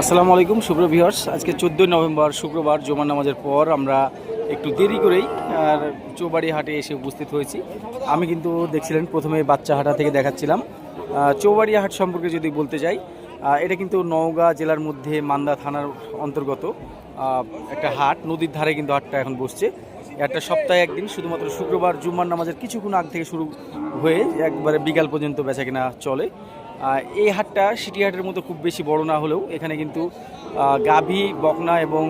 আসসালামু আলাইকুম শুভ্র ভিউয়ার্স আজকে চোদ্দোই নভেম্বর, শুক্রবার জমা নামাজের পর আমরা একটু দেরি করেই, আর চৌবাড়ি হাটে এসে উপস্থিত হয়েছি। আমি কিন্তু দেখছিলেন, প্রথমে বাচ্চা হাটা থেকে দেখাচ্ছিলাম। চৌবাড়ি হাট সম্পর্কে যদি বলতে যাই এটা কিন্তু নওগাঁ জেলার মধ্যে মান্দা থানার অন্তর্গত একটা হাট। নদীর ধারে কিন্তু হাটটা এখন বসছে। একটা সপ্তাহে একদিন, শুধুমাত্র শুক্রবার জুম্মার নামাজের কিছুক্ষণ আগ থেকে শুরু হয়ে একবারে বিকাল পর্যন্ত বেচা কেনা চলে। এই হাটটা সিটি হাটের মতো খুব বেশি বড় না হলেও এখানে কিন্তু গাভী, বকনা এবং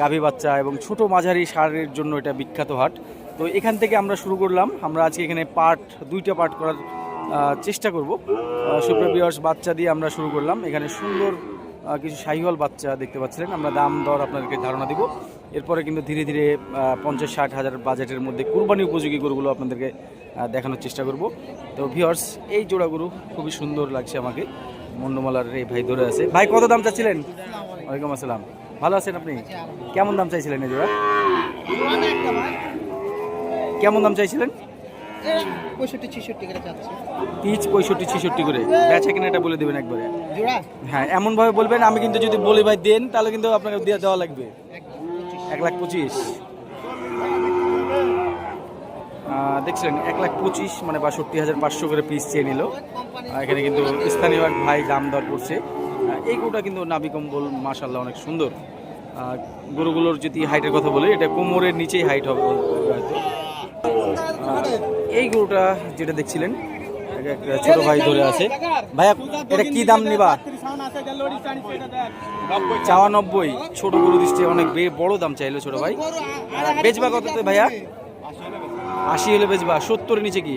গাভী বাচ্চা এবং ছোট মাঝারি সারের জন্য এটা বিখ্যাত হাট। তো এখান থেকে আমরা শুরু করলাম। আমরা আজকে এখানে পার্ট দুইটা পার্ট করার চেষ্টা করব। সুপ্রিয় বাচ্চা দিয়ে আমরা শুরু করলাম। এখানে সুন্দর কিছু শাহিওয়াল বাচ্চা দেখতে পাচ্ছিলেন। আমরা দাম দর আপনাদেরকে ধারণা দিব। এরপরে কিন্তু ধীরে ধীরে পঞ্চাশ, ষাট হাজার বাজেটের মধ্যে কুরবানি উপযোগী গরুগুলো আপনাদেরকে দেখানোর চেষ্টা করব। তো ভিওর্স এই জোড়া গরু খুবই সুন্দর লাগছে আমাকে। মন্ডমালার এই ভাই ধরে আছে। ভাই, কত দাম চাচ্ছিলেন? ওয়ালাইকুম আসসালাম। ভালো আছেন আপনি? কেমন দাম চাইছিলেন এই জোড়া? কেমন দাম চাইছিলেন? পঁয়ষট্টি ছেষট্টি করে যাচ্ছে। পিচ পঁয়ষট্টি ছেষট্টি করে। বেচা এটা বলে দেবেন একবারে। জোড়া? হ্যাঁ এমনভাবে বলবেন আমি কিন্তু যদি বলি ভাই দেন তাহলে কিন্তু আপনাকে দেওয়া লাগবে। এক লাখ পঁচিশ। দেখছিলেন এক লাখ পঁচিশ মানে বাষট্টি হাজার পাঁচশো করে পিস চেয়ে নিল। এখানে কিন্তু স্থানীয় এক ভাই দাম দর করছে। এই গরুটা কিন্তু নাবি কম্বল মাসাল্লাহ অনেক সুন্দর। গরুগুলোর যদি হাইটের কথা বলি এটা কোমরের নিচেই হাইট হবে এই গরুটা যেটা দেখছিলেন একটা ছোট ভাই ধরে আছে। ভাইয়া এটা কি দাম নিবা? চাওয়া নব্বই ছোট গরু দৃষ্টি অনেক বে- বড় দাম চাইলো ছোট ভাই। বেচবা কততে ভাইয়া? আশি হলে বেচবা। সত্তরের নিচে কি?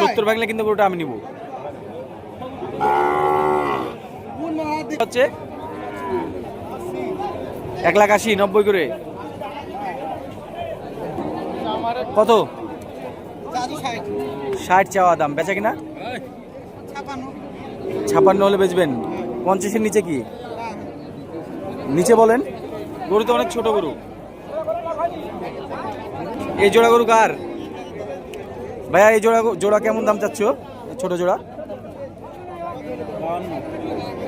সত্তর ভাঙলে কিন্তু গরুটা আমি নিব। হচ্ছে? এক লাখ আশি নব্বই করে। কত? ষাট। চাওয়া দাম। বেচা কিনা? ছাপান্ন। হলে বেচবেন। পঞ্চাশের নিচে কি? নিচে বলেন। গরু তো অনেক ছোট গরু। এই জোড়া গরু কার? ভাইয়া এই জোড়া জোড়া কেমন দাম চাচ্ছ? ছোট জোড়া?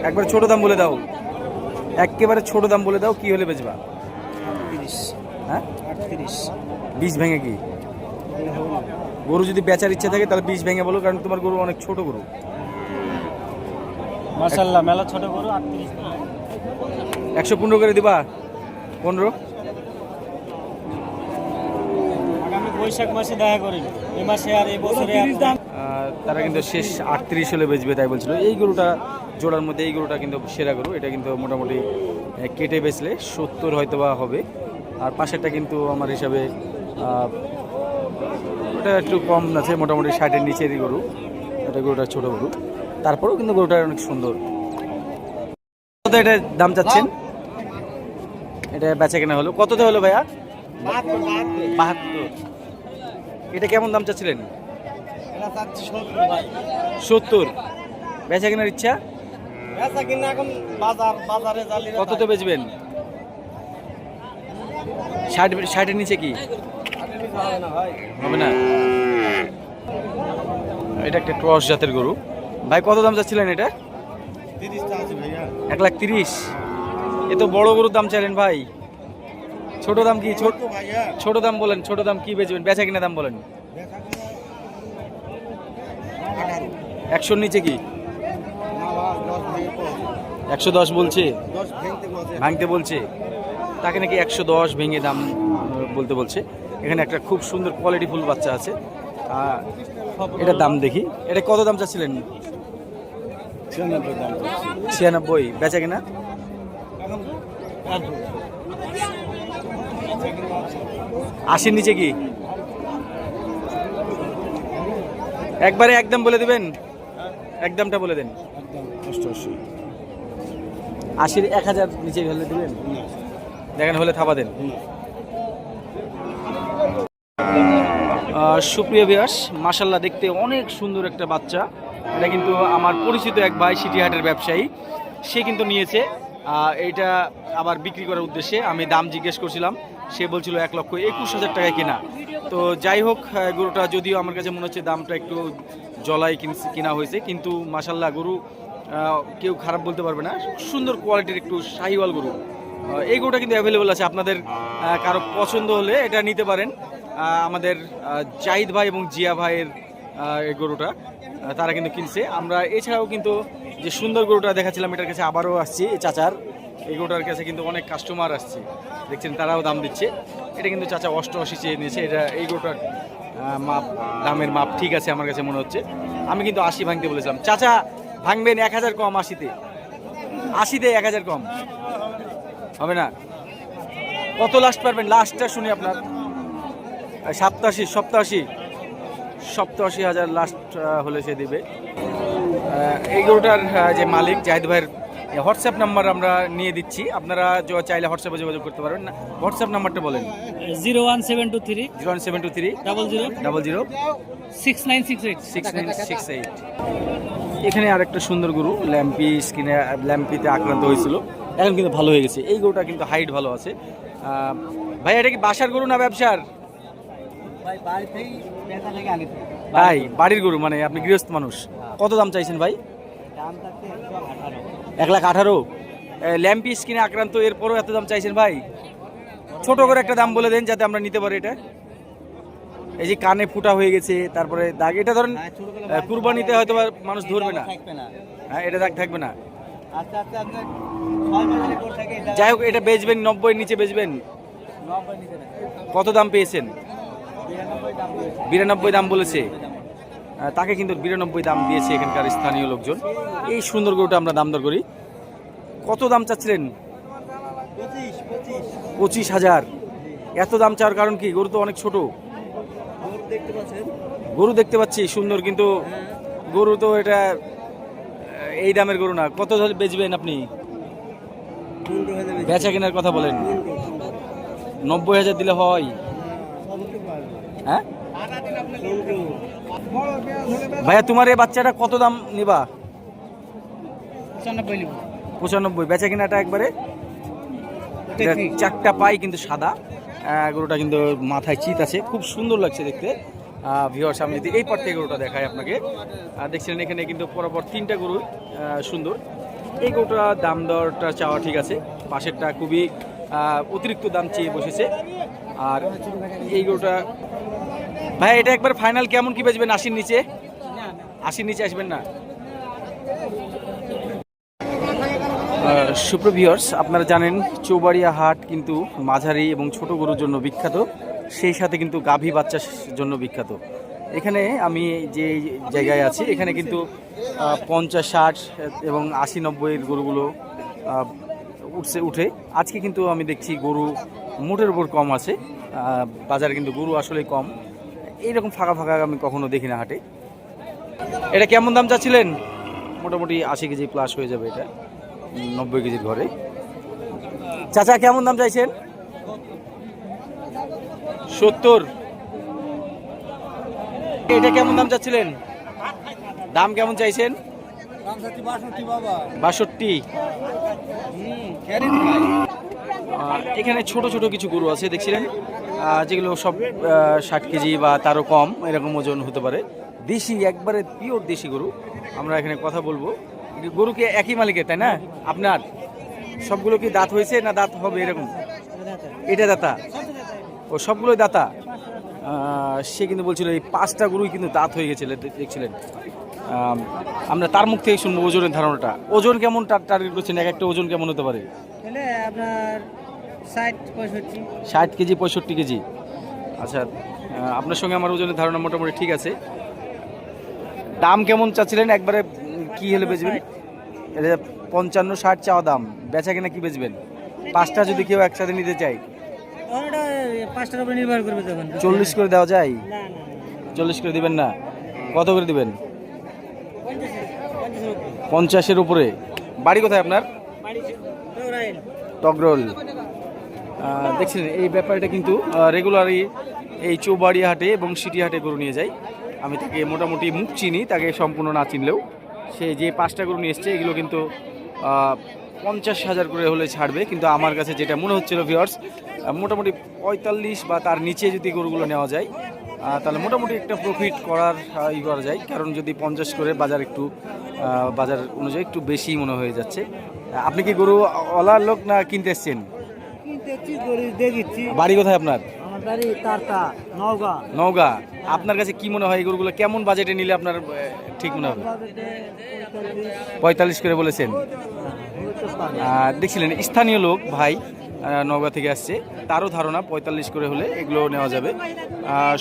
একবার ছোট দাম বলে দাও। একেবারে ছোট দাম বলে দাও কি হলে বেচবা? হ্যাঁ? আটত্রিশ। বীজ ভেঙে কি? গরু যদি বেচার ইচ্ছে থাকে তাহলে বীজ ভেঙে বলো কারণ তোমার গরু অনেক ছোট গরু। মার্শাল্লাহ মেলা ছোট গরু একশো পনেরো করে দিবা? পনেরো? আগামী বৈশাখ মাসে দেখা করেন এ মাসে আর এই বছরে তারা কিন্তু শেষ আটত্রিশ হলে বেচবে তাই বলছিল। এই গরুটা জোড়ার মধ্যে এই গরুটা কিন্তু সেরা গরু। এটা কিন্তু মোটামুটি কেটে বেচলে সত্তর হয়তো বা হবে। আর পাশেরটা কিন্তু আমার হিসাবে ওটা একটু কম আছে, মোটামুটি ষাটের নিচেরই গরু। এটা গরুটা ছোট গরু। তারপরেও কিন্তু গরুটা অনেক সুন্দর। কত এটা দাম চাচ্ছেন? এটা বেচা কেনা হলো। কততে হলো ভাইয়া? বাহাত্তর। এটা কেমন দাম চাচ্ছিলেন? সত্তর। বেচা কেনার ইচ্ছা? কততে বেচবেন? ষাট, ষাটের নিচে কি? হবে না? এটা একটা ক্রস জাতের গরু। ভাই কত দাম চাচ্ছিলেন এটা? এক লাখ তিরিশ। এ তো বড় গরুর দাম চাইলেন ভাই। ছোট দাম কি? ছোট দাম বলেন ছোট দাম কি বেচবেন? বেচা কিনা দাম বলেন। একশোর নিচে কি। একশো দশ বলছে? দশ ভেঙতে বলছে। ভাঙতে বলছে। তাকে নাকি একশো দশ ভেঙে দাম বলতে বলছে। এখানে একটা খুব সুন্দর কোয়ালিটি ফুল বাচ্চা আছে। এটার দাম দেখি। এটা কত দাম চাচ্ছিলেন? ছিয়ানব্বই। বেচা কিনা? আশির নিচে কি? একবারে একদম বলে দিবেন? একদমটা বলে দেন। আশির এক হাজার নিচে হলে দিবেন? দেখেন হলে থাবা দেন। সুপ্রিয় বিয়াস মাসাল্লাহ দেখতে অনেক সুন্দর একটা বাচ্চা। এটা কিন্তু আমার পরিচিত এক ভাই সিটিহাটের ব্যবসায়ী। সে কিন্তু নিয়েছে এটা আবার বিক্রি করার উদ্দেশ্যে আমি দাম জিজ্ঞেস করছিলাম। সে বলছিল এক লক্ষ একুশ হাজার টাকায় কেনা। তো যাই হোক গরুটা যদিও আমার কাছে মনে হচ্ছে দামটা একটু জলাই কিনা হয়েছে, কিন্তু মাসাল্লাহ গরু কেউ খারাপ বলতে পারবে না। সুন্দর কোয়ালিটির একটু শাহিওয়াল গরু। এই গরুটা কিন্তু অ্যাভেলেবল আছে। আপনাদের কারও পছন্দ হলে এটা নিতে পারেন। আমাদের জাহিদ ভাই এবং জিয়া ভাইয়ের এই গরুটা তারা কিন্তু কিনছে। আমরা এছাড়াও কিন্তু যে সুন্দর গরুটা দেখাচ্ছিলাম, এটার কাছে আবারও আসছি, এই চাচার। এই গরুটার কাছে কিন্তু অনেক কাস্টমার আসছে। দেখছেন, তারাও দাম দিচ্ছে। এটা কিন্তু চাচা অষ্টআশি চেয়ে নিয়েছে। এটা, এই গরুটার মাপ, দামের মাপ ঠিক আছে আমার কাছে মনে হচ্ছে। আমি কিন্তু আশি ভাঙতে বলেছিলাম। চাচা, ভাঙবেন এক হাজার কম আশিতে। আশিতে এক হাজার কম। হবে না? কত লাস্ট পারবেন? লাস্টটা শুনি আপনার। সাতাশি সপ্তাশি সপ্তাশি হাজার লাস্ট হলে সে দিবে। এই গরুটার যে মালিক জাহিদ ভাইয়ের হোয়াটসঅ্যাপ নাম্বার আমরা নিয়ে দিচ্ছি। আপনারা চাইলে হোয়াটসঅ্যাপে যোগাযোগ করতে পারবেন। না হোয়াটসঅ্যাপ নাম্বারটা বলেন। Zero one seven two three zero one seven two three double zero double zero six nine six eight six nine six eight এখানে আরেকটা সুন্দর গরু ল্যাম্পি স্কিনে ল্যাম্পিতে আক্রান্ত হয়েছিল। এখন কিন্তু ভালো হয়ে গেছে। এই গরুটা কিন্তু হাইট ভালো আছে। ভাই এটা কি বাসার গরু না ব্যবসার? ভাই বাড়ির গরু মানে আপনি গৃহস্থ মানুষ। কত দাম চাইছেন ভাই? এক লাখ আঠারো? ল্যাম্পি স্কিনে আক্রান্ত এরপরও এত দাম চাইছেন ভাই? ছোট করে একটা দাম বলে দেন যাতে আমরা নিতে পারি এটা। এই যে কানে ফুটা হয়ে গেছে তারপরে দাগ। এটা ধরেন কুরবানিতে হয়তো মানুষ ধরবে না। হ্যাঁ এটা দাগ থাকবে না। যাই হোক এটা বেচবেন নব্বই নিচে বেচবেন। কত দাম পেয়েছেন? বিরানব্বই দাম বলেছে। তাকে কিন্তু বিরানব্বই দাম দিয়েছে এখানকার স্থানীয় লোকজন। এই সুন্দর গরুটা আমরা দাম দর করি। কত দাম চাচ্ছিলেন? পঁচিশ হাজার। এত দাম চাওয়ার কারণ কি? গরু তো অনেক ছোট। গরু দেখতে পাচ্ছি সুন্দর কিন্তু গরু তো এটা এই দামের গরু না। কত ধরে বেচবেন আপনি? বেচা কেনার কথা বলেন। নব্বই হাজার দিলে হয়। হ্যাঁ? ভাইয়া তোমার এই বাচ্চাটা কত দাম নিবা? পঁচানব্বই নিব। পঁচানব্বই। বেচা কেনাটা একবারে? চারটা পাই কিন্তু সাদা। গরুটা কিন্তু মাথায় চিত আছে। খুব সুন্দর লাগছে দেখতে। ভিওর সামনে যদি এই পার থেকে গরুটা দেখায় আপনাকে। দেখছিলেন এখানে কিন্তু পরপর তিনটা গরু সুন্দর। এই গরুটা দাম দরটা চাওয়া ঠিক আছে। পাশেরটা খুবই অতিরিক্ত দাম চেয়ে বসেছে। আর এই গরুটা ভাই, এটা একবার ফাইনাল কেমন কি বেচবেন? আশির নিচে? আশির নিচে আসবেন না? সুপ্রভিয়র্স আপনারা জানেন চৌবাড়িয়া হাট কিন্তু মাঝারি এবং ছোট গরুর জন্য বিখ্যাত। সেই সাথে কিন্তু গাভী বাচ্চার জন্য বিখ্যাত। এখানে আমি যে জায়গায় আছি, এখানে কিন্তু পঞ্চাশ, ষাট এবং আশি নব্বইয়ের গরুগুলো উঠছে, উঠে। আজকে কিন্তু আমি দেখছি গরু মোটের উপর কম আছে। বাজারে কিন্তু গরু আসলে কম। এইরকম ফাঁকা ফাঁকা আমি কখনো দেখি না হাটে। এটা কেমন দাম চাচ্ছিলেন? মোটামুটি আশি কেজি প্লাস হয়ে যাবে এটা নব্বই কেজির ঘরে। চাচা কেমন দাম চাইছেন? সত্তর। এটা কেমন দাম চাচ্ছিলেন? দাম কেমন চাইছেন? বাষট্টি। এখানে ছোট ছোট কিছু গরু আছে দেখছিলেন? যেগুলো সব ষাট কেজি বা তারও কম, এরকম ওজন হতে পারে। দেশি, একবারে পিওর দেশি গরু। আমরা এখানে কথা বলব। গরু কি একই মালিকের, তাই না? আপনার? সবগুলো কি দাঁত হয়েছে না দাঁত হবে এরকম? এটা দাতা? ও, সবগুলোই দাতা? সে কিন্তু বলছিল, এই পাঁচটা গরুই কিন্তু দাঁত হয়ে গেছিল দেখছিলেন। আমরা তার মুখ থেকে শুনব ওজনের ধারণাটা। ওজন কেমন টার্গেট করছেন? এক একটা ওজন কেমন হতে পারে? আপনার ষাট কেজি পঁয়ষট্টি কেজি। আচ্ছা আপনার সঙ্গে আমার ওজনের ধারণা মোটামুটি ঠিক আছে। দাম কেমন চাচ্ছিলেন? একবারে কি হলে বেচবেন? পঞ্চান্ন ষাট চাওয়া দাম। বেচা কিনা কি বেচবেন? পাঁচটা যদি কেউ একসাথে নিতে চাই চল্লিশ করে দেওয়া যায়? চল্লিশ করে দিবেন না? কত করে দিবেন? পঞ্চাশের উপরে। বাড়ি কোথায় আপনার? টগরোল। দেখছেন, এই ব্যাপারটা কিন্তু রেগুলারই এই চৌবাড়িয়া হাটে এবং সিটি হাটে গরু নিয়ে যায়। আমি তাকে মোটামুটি মুখ চিনি, তাকে সম্পূর্ণ না চিনলেও। সে যে পাঁচটা গরু নিয়ে এসছে, এগুলো কিন্তু পঞ্চাশ হাজার করে হলে ছাড়বে। কিন্তু আমার কাছে যেটা মনে হচ্ছিল ভিওর্স মোটামুটি পঁয়তাল্লিশ বা তার নিচে যদি গরুগুলো নেওয়া যায় তাহলে মোটামুটি একটা প্রফিট করার ই করা যায়। কারণ যদি পঞ্চাশ করে বাজার একটু বাজার অনুযায়ী একটু বেশি মনে হয়ে যাচ্ছে। আপনি কি গরু অলার লোক না কিনতে এসছেন? বাড়ি কোথায় আপনার? নওগাঁ। নওগাঁ। আপনার কাছে কি মনে হয় এই গরুগুলো? কেমন বাজেটে নিলে আপনার ঠিক মনে হবে? পঁয়তাল্লিশ করে বলেছেন। দেখছিলেন স্থানীয় লোক ভাই নওগাঁ থেকে আসছে। তারও ধারণা পঁয়তাল্লিশ করে হলে এগুলো নেওয়া যাবে।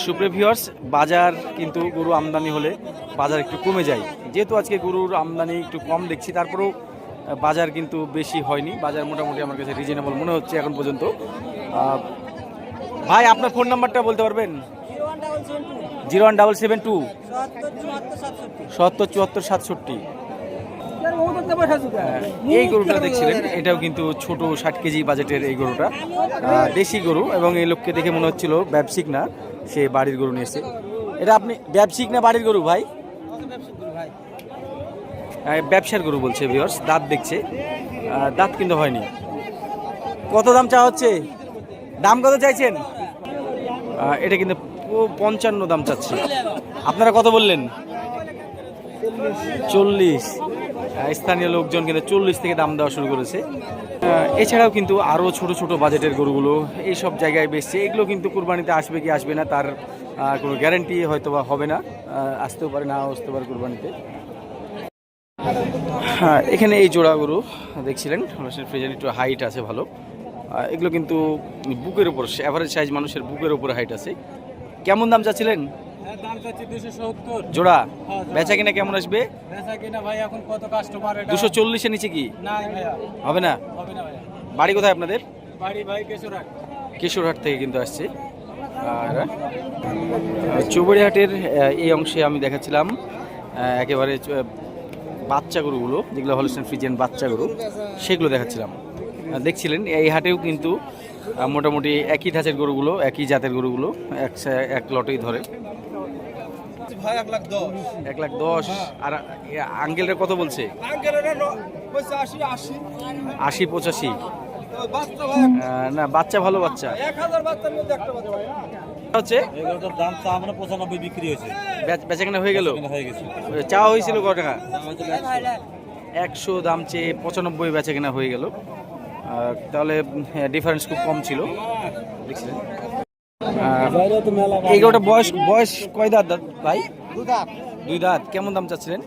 সুপ্রিয় ভিউয়ার্স বাজার কিন্তু গরু আমদানি হলে বাজার একটু কমে যায়। যেহেতু আজকে গরুর আমদানি একটু কম দেখছি তারপরেও বাজার কিন্তু বেশি হয়নি। বাজার মোটামুটি আমার কাছে রিজনেবল মনে হচ্ছে এখন পর্যন্ত। ভাই, আপনার ফোন নাম্বারটা বলতে পারবেন? Zero one double seven two. সত্তর চুয়াত্তর সাতষট্টি। এই গরুটা দেখছিলেন। এটাও কিন্তু ছোট ষাট কেজি বাজেটের এই গরুটা। দেশি গরু এবং এই লোককে দেখে মনে হচ্ছিল ব্যবসিক না, সে বাড়ির গরু নিয়ে এসেছে এটা আপনি, ব্যবসিক না বাড়ির গরু ভাই? ব্যবসার গরু বলছে ভিওর্স দাঁত দেখছে। দাঁত কিন্তু হয়নি। কত দাম চা হচ্ছে? দাম কত চাইছেন? এটা কিন্তু পঞ্চান্ন দাম চাচ্ছে। আপনারা কত বললেন? চল্লিশ। স্থানীয় লোকজন কিন্তু চল্লিশ থেকে দাম দেওয়া শুরু করেছে। এছাড়াও কিন্তু আরও ছোট ছোট বাজেটের গরুগুলো এই সব জায়গায় বেচছে। এগুলো কিন্তু কুরবানিতে আসবে কি আসবে না, তার কোনো গ্যারান্টি হয়তো বা হবে না। আসতেও পারে না আসতে পারে কুরবানিতে। হ্যাঁ এখানে এই জোড়া গরু দেখছিলেন? ফ্রিজের একটু হাইট আছে ভালো। এগুলো কিন্তু বুকের উপর অ্যাভারেজ সাইজ মানুষের বুকের উপর হাইট আছে। কেমন দাম চাচ্ছিলেন? সত্তর। জোড়া? বেচা কিনা কেমন আসবে? ভাই কাস্টমার দুশো চল্লিশের নিচে কি? না? হবে না বাড়ি কোথায় আপনাদের? বাড়ি ভাই কেশোরাট কিশোরহাট থেকে কিন্তু আসছে। আর আহ, এই অংশে আমি দেখাচ্ছিলাম। একেবারে বাচ্চা গরুগুলো যেগুলো হলস্টেন ফ্রিজিয়ান বাচ্চা গরু সেগুলো দেখাচ্ছিলাম। দেখছিলেন, এই হাটেও কিন্তু মোটামুটি একই ধাঁচের গরুগুলো, একই জাতের গরুগুলো এক এক লটেই ধরে। এক লাখ দশ। আর আঙ্কেলটা কত বলছে? আশি পঁচাশি। না, বাচ্চা ভালো বাচ্চা। হচ্ছে? এগুলোর দাম তো আমরা পঁচানব্বই বিক্রি হয়েছে। বেচাকেনা হয়ে গেল? হয়ে গেছে। চাওয়া হয়েছিল কত টাকা? একশো। দাম চেয়ে পঁচানব্বই বেচা কেনা হয়ে গেল। তাহলে ডিফারেন্স খুব কম ছিল। দেখছিলেন এই বয়স বয়স কয় দাঁত দাঁত ভাই? দুই দাঁত। কেমন দাম চাচ্ছিলেন?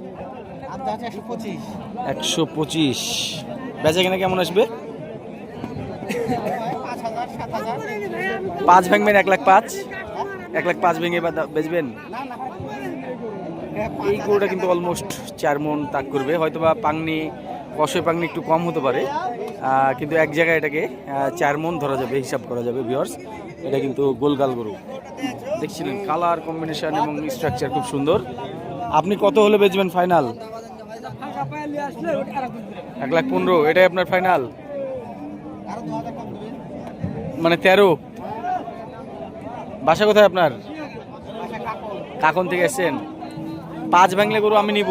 একশো পঁচিশ। বেচা কেনা কেমন আসবে? পাঁচ ভাঙবেন, এক লাখ পাঁচ? এক লাখ পাঁচ ভেঙে বেচবেন? এই গরুটা কিন্তু অলমোস্ট চার মন তাক করবে। হয়তো বা পাংনি, কষে পাংনি একটু কম হতে পারে। কিন্তু এক জায়গায় এটাকে চার মন ধরা যাবে, হিসাব করা যাবে ভিওর্স এটা কিন্তু গোলগাল গরু। দেখছিলেন কালার কম্বিনেশন এবং স্ট্রাকচার খুব সুন্দর। আপনি কত হলে বেচবেন ফাইনাল এক লাখ পনেরো, এটাই আপনার ফাইনাল আরও দু হাজার কম দেবেন মানে তেরো। বাসা কোথায় আপনার? কাকন থেকে এসছেন। পাঁচ ভাঙলে গরু আমি নিব।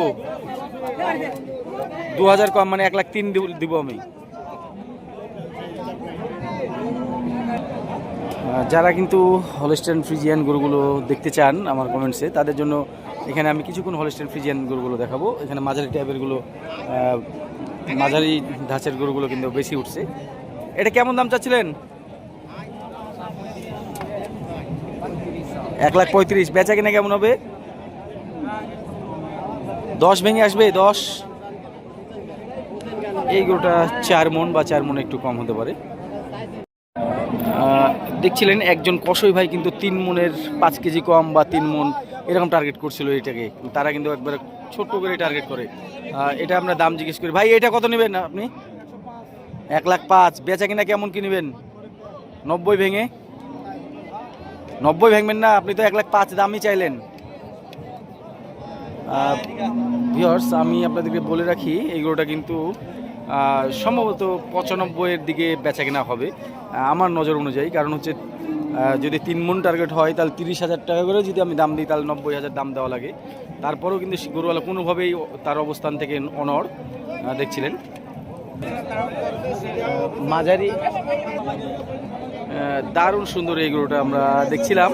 দু হাজার কম মানে এক লাখ তিন দিব- আমি। যারা কিন্তু হলস্টেন ফ্রিজিয়ান গরুগুলো দেখতে চান আমার কমেন্টসে তাদের জন্য এখানে আমি কিছুক্ষণ হলস্টেন ফ্রিজিয়ান গরুগুলো দেখাবো। এখানে মাঝারি টাইপেরগুলো মাঝারি ধাঁচের গরুগুলো কিন্তু বেশি উঠছে। এটা কেমন দাম চাচ্ছিলেন? এক লাখ পঁয়ত্রিশ। বেচা কিনা কেমন হবে? দশ ভেঙে আসবে, দশ। এই চার মন বা চার মন একটু কম হতে পারে। দেখছিলেন একজন কষই ভাই কিন্তু তিন মনের পাঁচ কেজি কম বা তিন মন এরকম টার্গেট করছিল এটাকে। তারা কিন্তু একবারে ছোট্ট করে টার্গেট করে। এটা আমরা দাম জিজ্ঞেস করি। ভাই, এটা কত নেবেন আপনি? এক লাখ পাঁচ। বেচা কিনা কেমন কি নেবেন? নব্বই ভেঙে। নব্বই ভাঙবেন না আপনি তো এক লাখ পাঁচ দামই চাইলেন। ভিওর্স আমি আপনাদেরকে বলে রাখি এইগুলোটা কিন্তু সম্ভবত পঁচানব্বইয়ের দিকে বেচা কেনা হবে আমার নজর অনুযায়ী। কারণ হচ্ছে যদি তিন মন টার্গেট হয় তাহলে তিরিশ হাজার টাকা করে যদি আমি দাম দিই তাহলে নব্বই হাজার দাম দেওয়া লাগে। তারপরেও কিন্তু গরুওয়ালা কোনোভাবেই তার অবস্থান থেকে আহ, দেখছিলেন। মাঝারি দারুণ সুন্দর এই গরুটা আমরা দেখছিলাম।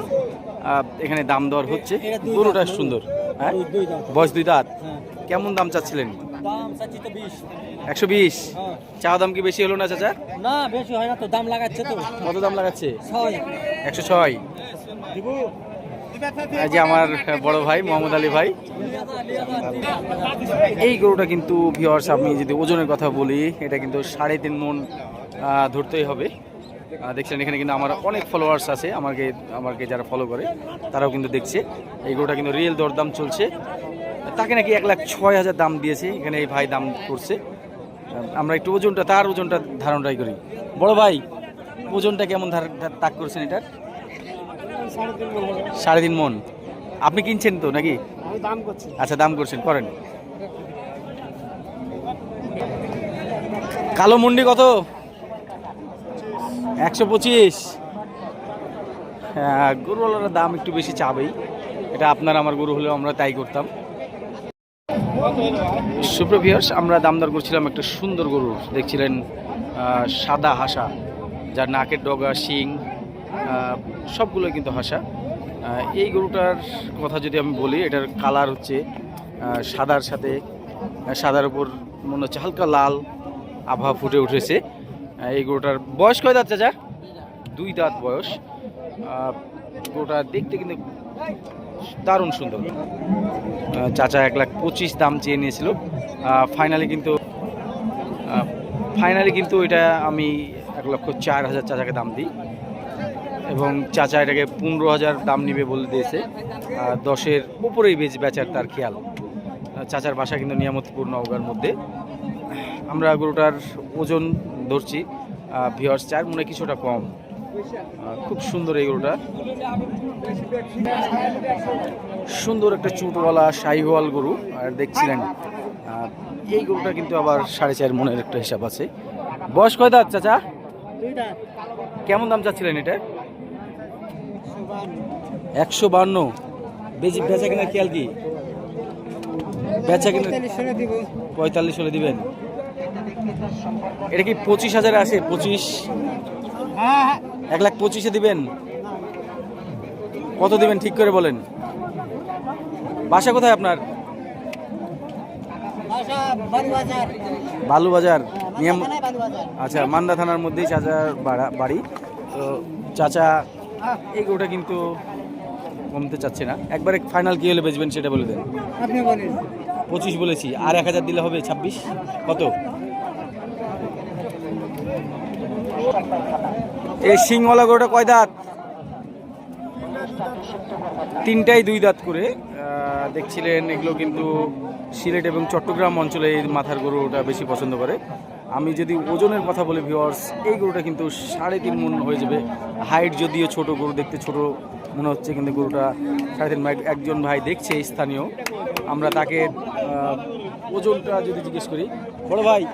এখানে দাম দর হচ্ছে। গরুটা সুন্দর। হ্যাঁ? বয়স দুই দাঁত। কেমন দাম চাচ্ছিলেন? একশো বিশ। চাওয়া দাম কি বেশি হলো না চাচা না বেশি হয় না তো দাম লাগাচ্ছে তো। কত দাম লাগাচ্ছে? একশো ছয়। যে আমার বড় ভাই মোহাম্মদ আলী ভাই। এই গরুটা কিন্তু ভিওয়ার্স আমি যদি ওজনের কথা বলি এটা কিন্তু সাড়ে তিন মন ধরতেই হবে। দেখছেন এখানে কিন্তু আমার অনেক ফলোয়ার্স আছে আমাকে আমাকে যারা ফলো করে তারাও কিন্তু দেখছে। এই গরুটা কিন্তু রিয়েল দরদাম চলছে। তাকে নাকি এক লাখ ছয় হাজার দাম দিয়েছে এখানে এই ভাই দাম করছে। আমরা একটু ওজনটা তার ওজনটা ধারণটাই করি। বড় ভাই ওজনটা কেমন তাক করছেন এটার? সাড়ে তিন মন। আপনি কিনছেন তো নাকি? দাম করছি। আচ্ছা দাম করছেন করেন। কালো মুন্ডি কত? একশো পঁচিশ। হ্যাঁ গরুওয়ালার দাম একটু বেশি চাবেই। এটা আপনার আমার গরু হলেও আমরা তাই করতাম। সুপ্রভিয়ার্স আমরা দামদার করছিলাম একটা সুন্দর গরু। দেখছিলেন সাদা হাসা, যার নাকের ডগা, শিং সবগুলো কিন্তু হাসা। এই গরুটার কথা যদি আমি বলি, এটার কালার হচ্ছে সাদার সাথে, সাদার উপর মনে হচ্ছে হালকা লাল আভা ফুটে উঠেছে। এই গরুটার বয়স কয় দাঁত চাচা? দুই দাঁত বয়স। গরুটা দেখতে কিন্তু দারুণ সুন্দর। চাচা এক লাখ পঁচিশ দাম চেয়ে নিয়েছিল। ফাইনালি কিন্তু ফাইনালি কিন্তু এটা আমি এক লক্ষ চার হাজার চাচাকে দাম দিই। এবং চাচা এটাকে পনেরো হাজার দাম নিবে বলে দিয়েছে। দশের উপরেই বেচ বেচার তার খেয়াল। চাচার বাসা কিন্তু নিয়ামতপুর নওগাঁর মধ্যে। আমরা গরুটার ওজন ধরছি ভিওর্স চার মনে কিছুটা কম। খুব সুন্দর এই গরুটা। সুন্দর একটা চুটওয়ালা শাহিওয়াল গরু আর দেখছিলেন এই গরুটা কিন্তু আবার সাড়ে চার মনের একটা হিসাব আছে। বয়স কয় দাঁত চাচা? কেমন দাম চাচ্ছিলেন এটা? একশো বান্ন। বেজি বেচা কিনা খেয়াল কি? বেচা কিনা দিব। পঁয়তাল্লিশ হলে দিবেন। এটা কি পঁচিশ হাজারে আসে পঁচিশ? হ্যাঁ হ্যাঁ। এক লাখ পঁচিশে দিবেন? কত দিবেন ঠিক করে বলেন? বাসা কোথায় আপনার? বারো বালুবাজার। নিয়ম আচ্ছা মান্দা থানার মধ্যেই চাচার বাড়া- বাড়ি। তো চাচা এই গরুটা কিন্তু কমতে চাচ্ছে না। একবারে ফাইনাল কি হলে বেচবেন সেটা বলে দেন। পঁচিশ বলেছি। আর এক হাজার দিলে হবে ছাব্বিশ। কত? এই সিংওয়ালা গরুটা কয় দাঁত? তিনটাই দুই দাঁত করে। দেখছিলেন এগুলো কিন্তু সিলেট এবং চট্টগ্রাম অঞ্চলে এই মাথার গরুটা বেশি পছন্দ করে। আমি যদি ওজনের কথা বলি ভিওয়ার্স এই গরুটা কিন্তু সাড়ে তিন মন হয়ে যাবে। হাইট যদিও ছোট, গরু দেখতে ছোট, মনে হচ্ছে কিন্তু গরুটা সাড়ে তিন এক- একজন ভাই দেখছে স্থানীয়। আমরা তাকে ওজনটা যদি জিজ্ঞেস করি, বড় ভাই,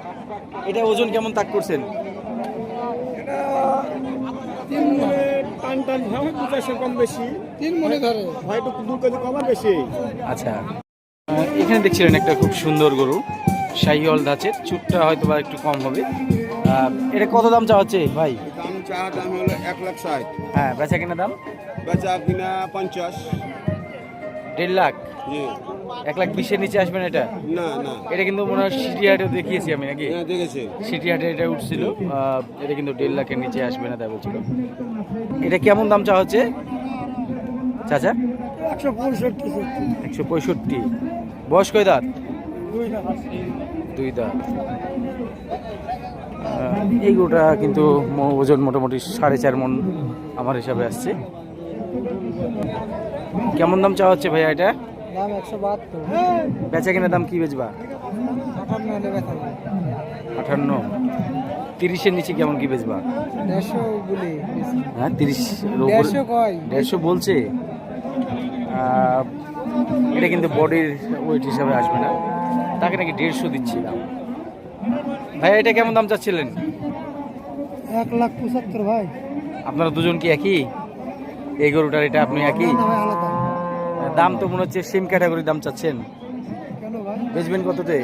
এটা ওজন কেমন তাক করছেন তিন মনে টান হয় দু চারশো কম বেশি। তিন মনে ধরে। হয়তো দু কেজি কম আর বেশি। আচ্ছা। এখানে দেখছিলেন একটা খুব সুন্দর গরু শাহিওয়াল ধাঁচের। চুটটা হয়তো বা একটু কম হবে। এটা কত দাম চা হচ্ছে ভাই? দাম চা দাম হলো এক লাখ ষাট। হ্যাঁ বেচা কেনা দাম? বেচা কিনা পঞ্চাশ। দেড় লাখ? জি। এক লাখ বিশের নিচে আসবেন এটা? না না। এটা কিন্তু মনে হয় সিটি হাটে দেখিয়েছি আমি নাকি? হ্যাঁ সিটি হাটে এটা উঠছিল এটা কিন্তু দেড় লাখের নিচে আসবে না তাই বলছিল। এটা কেমন দাম চাওয়া হচ্ছে? চাচা? একশো পঁয়ষট্টি। একশো পঁয়ষট্টি বয়স কয় দাঁত? দুই দাঁত। এই গরুটা কিন্তু ওজন মোটামুটি সাড়ে চার মন আমার হিসাবে আসছে। কেমন দাম চাওয়া হচ্ছে ভাইয়া এটা? দাম একশো বাহাত্তর। বেচা কিনা দাম কি বেচবা? আটান্ন হলে আটান্ন। তিরিশের নিচে কেমন কি বেচবা? দেড়শো হ্যাঁ তিরিশ দেড়শো কয়? দেড়শো বলছে। এটা কিন্তু বডির ওয়েট হিসাবে আসবে না। তাকে নাকি দেড়শো দিচ্ছিলাম। ভাই এটা কেমন দাম চাচ্ছিলেন? এক লাখ পঁচাত্তর ভাই। আপনারা দুজন কি একই? এই গরুটার এটা আপনি একই? দাম তো মনে হচ্ছে সেম ক্যাটাগরির দাম চাচ্ছেন। বেচবেন কততে?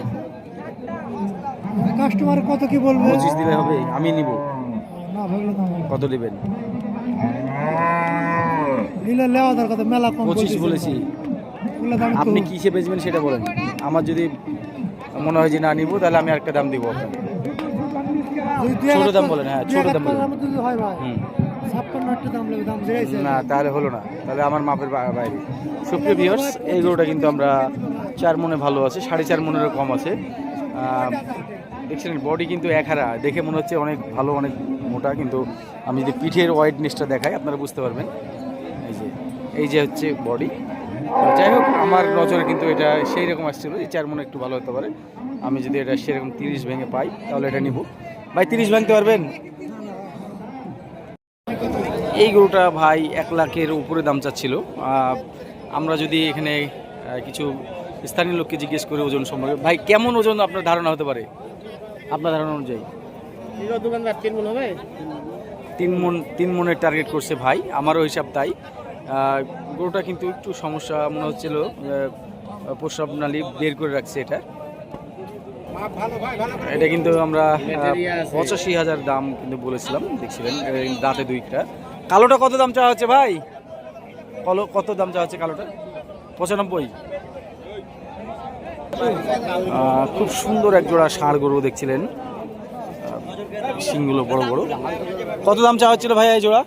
কাস্টমার কত কি বলব? পঁচিশ দিলে হবে আমি নিব। কত দিবেন? নিলে লেওয়া দরকার মেলা কম পঁচিশ বলেছি। আপনি কিসে বেচবেন সেটা বলেন। আমার যদি মনে হয় যে না নিব তাহলে আমি একটা দাম দিব ছোট দাম বলেন, হ্যাঁ, ছোট দাম বলেন। ভাই। হুম। না তাহলে হলো না। তাহলে আমার মাপের বাইরে। সুপ্রিয় ভিউয়ার্স এই গরুটা কিন্তু আমরা চার মনে ভালো আছে সাড়ে চার মনেরও কম আছে। আহ, বডি কিন্তু এক হারা। দেখে মনে হচ্ছে অনেক ভালো অনেক মোটা কিন্তু আমি যদি পিঠের ওয়াইডনেসটা দেখাই আপনারা বুঝতে পারবেন। এই যে এই যে হচ্ছে বডি যাই হোক আমার নজরে কিন্তু এটা সেই রকম আসছিল এই চার মনে একটু ভালো হতে পারে। আমি যদি এটা সেরকম তিরিশ ভেঙে পাই তাহলে এটা নিব। ভাই তিরিশ ভাঙতে পারবেন? এই গরুটা ভাই এক লাখের উপরে দাম চাচ্ছিল। আমরা যদি এখানে কিছু স্থানীয় লোককে জিজ্ঞেস করে ওজন সম্পর্কে। ভাই কেমন ওজন আপনার ধারণা হতে পারে? আপনার ধারণা অনুযায়ী। দোকানদার তিন মন হবে? তিন মন তিন মনের টার্গেট করছে ভাই আমারও হিসাব তাই। গরুটা কিন্তু একটু সমস্যা মনে হচ্ছিল প্রস্রাব নালী বের করে রাখছে এটা। এটা কিন্তু আমরা পঁচাশি হাজার দাম কিন্তু বলেছিলাম দেখছিলেন দাঁতে দুইটা। কালোটা কত দাম চাওয়া হচ্ছে ভাই? কলো কত দাম চাওয়া হচ্ছে কালোটা? পঁচানব্বই। খুব সুন্দর এক জোড়া ষাঁড় গরু দেখছিলেন। শিংগুলো বড় বড়। কত দাম চাওয়া হচ্ছিল ভাই এই জোড়া?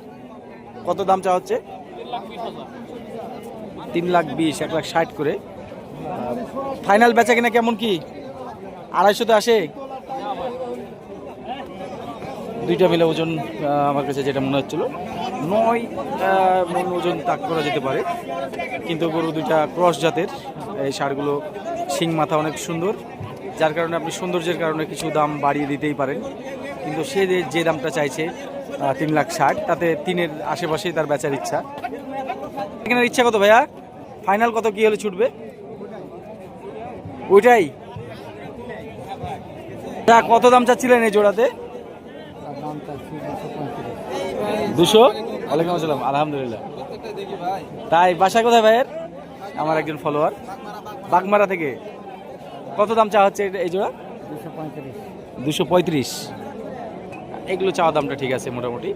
কত দাম চাওয়া হচ্ছে? তিন লাখ বিশ, এক লাখ ষাট করে। ফাইনাল বেচা কিনা কেমন কি? আড়াইশোতে আসে। দুইটা মিলে ওজন আমার কাছে যেটা মনে হচ্ছিল। নয় মন ওজন তাক করা যেতে পারে। কিন্তু গরু দুইটা ক্রস জাতের। এই সারগুলো শিং মাথা অনেক সুন্দর। যার কারণে আপনি সৌন্দর্যের কারণে কিছু দাম বাড়িয়ে দিতেই পারেন। কিন্তু সে যে- যে দামটা চাইছে তিন লাখ ষাট তাতে তিনের আশেপাশেই তার বেচার ইচ্ছা। এখানে ইচ্ছা কত ভাইয়া? ফাইনাল কত কি হলে ছুটবে? ওইটাই। তা কত দাম চাচ্ছিলেন এই জোড়াতে? দুশো? ওয়ালাইকুম আসসালাম আলহামদুলিল্লাহ। তাই বাসা কোথায় ভাইয়ের? আমার একজন ফলোয়ার বাগমারা থেকে। কত দাম চা হচ্ছে এই জোড়া? দুশো পঁয়ত্রিশ। এগুলো চাওয়া দামটা ঠিক আছে মোটামুটি।